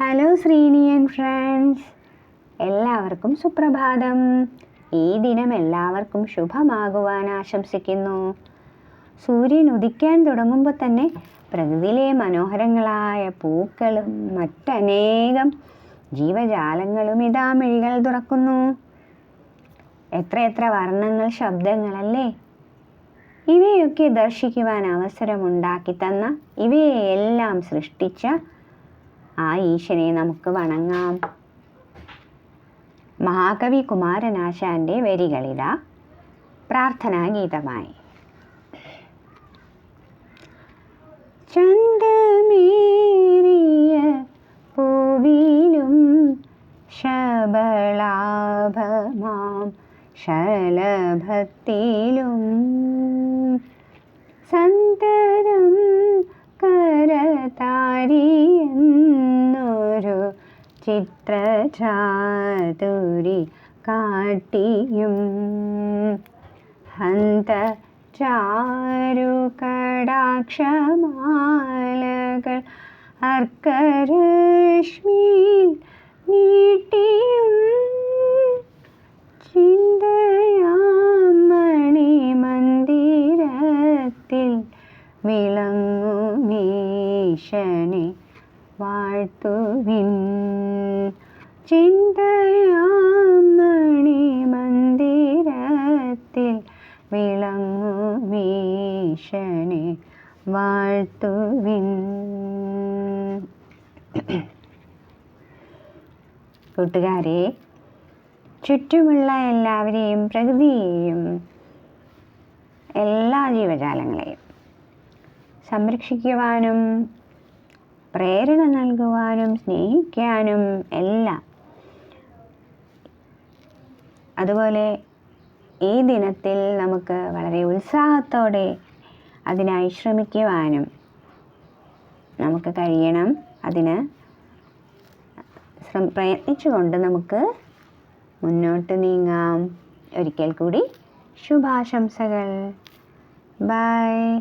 Hello ശ്രീനിയൻ friends എല്ലാവർക്കും സുപ്രഭാതം. ഈ ദിനം എല്ലാവർക്കും ശുഭമാകുവാൻ ആശംസിക്കുന്നു. സൂര്യൻ ഉദിക്കാൻ തുടങ്ങുമ്പോൾ തന്നെ പ്രകൃതിയിലെ മനോഹരങ്ങളായ പൂക്കളും മറ്റനേകം ജീവജാലങ്ങളും ഇതാ മിഴികൾ തുറക്കുന്നു. എത്രയെത്ര വർണങ്ങൾ ശബ്ദങ്ങളല്ലേ? ഇവയൊക്കെ ദർശിക്കുവാൻ അവസരമുണ്ടാക്കി തന്ന ഇവയെല്ലാം സൃഷ്ടിച്ച ആ ഈശനെ നമുക്ക് വണങ്ങാം. മഹാകവി കുമാരനാശാന്റെ വരികളിതാ പ്രാർത്ഥനാ ഗീതമായി. ചന്തമേറിയ പൂവിലും ശബളാഭമാം ശലഭത്തിലും ചിത്രചാതുരി കാട്ടിയും ഹന്ത ചാരു കടാക്ഷമാലകൾ അർക്കരശ്മിയിൽ നീട്ടിയും ചിന്തയാമണി മന്ദിരത്തിൽ വിളങ്ങുമീശനെ വാഴ്ത്തുവിൻ. ചിന്തയാമണി മന്ദിരത്തിൽ വിളങ്ങു ഭീഷണി വാഴ്ത്തുവിൻ. കൂട്ടുകാരെ ചുറ്റുമുള്ള എല്ലാവരെയും പ്രകൃതിയെയും എല്ലാ ജീവജാലങ്ങളെയും സംരക്ഷിക്കുവാനും പ്രേരണ നൽകുവാനും സ്നേഹിക്കാനും എല്ലാം അതുപോലെ ഈ ദിനത്തിൽ നമുക്ക് വളരെ ഉത്സാഹത്തോടെ അതിനായി ശ്രമിക്കുവാനും നമുക്ക് കഴിയണം. അതിന് പ്രയത്നിച്ചുകൊണ്ട് നമുക്ക് മുന്നോട്ട് നീങ്ങാം. ഒരിക്കൽ കൂടി ശുഭാശംസകൾ. ബൈ.